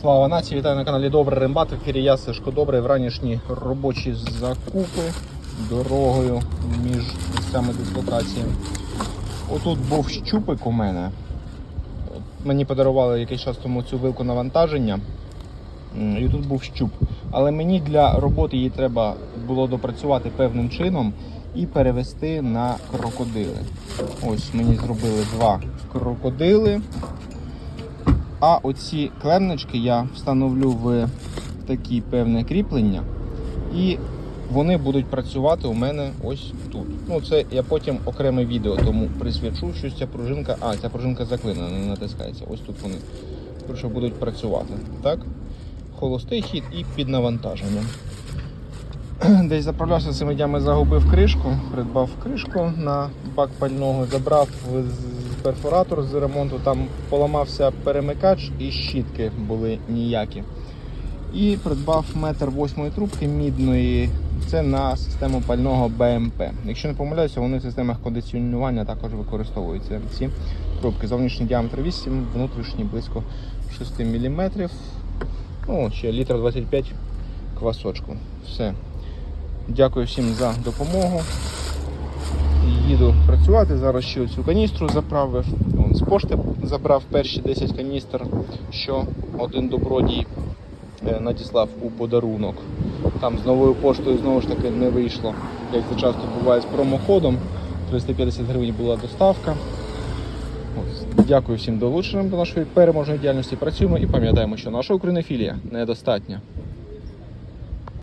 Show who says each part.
Speaker 1: Слава нації, вітаю на каналі Добрий Рембат. В ефірі я Сашко Добрий. Вранішні робочі закупи дорогою між місцями дислокації. Отут був щупик у мене. Мені подарували якийсь час тому цю вилку навантаження. І тут був щуп. Але мені для роботи її треба було допрацювати певним чином і перевести на крокодили. Ось мені зробили два крокодили. А оці клемнички я встановлю в такі певне кріплення, і вони будуть працювати у мене ось тут. Ну, це я потім окреме відео тому присвячу, що ця пружинка. А, ця пружинка заклинена, не натискається. Ось тут вони Коротше, будуть працювати. Так? Холостий хід і під навантаженням. Десь заправлявся цими днями, загубив кришку, придбав кришку на бак пального, забрав з- перфоратор з ремонту, там поламався перемикач і щітки були ніякі. І придбав метр восьмої трубки мідної. Це на систему пального БМП. Якщо не помиляюся, вони в системах кондиціонування також використовуються. Ці трубки. Зовнішній діаметр 8, внутрішній близько 6 мм. Ну, ще літр 25 квасочку. Все. Дякую всім за допомогу. Їду працювати. Зараз ще цю каністру заправив. Вон, з пошти забрав перші 10 каністр, що один добродій е, надіслав у подарунок. Там з новою поштою знову ж таки не вийшло. Як це часто буває з промоходом. 350 гривень була доставка. Дякую всім долученим до нашої переможної діяльності. Працюємо і пам'ятаємо, що наша українофілія недостатня.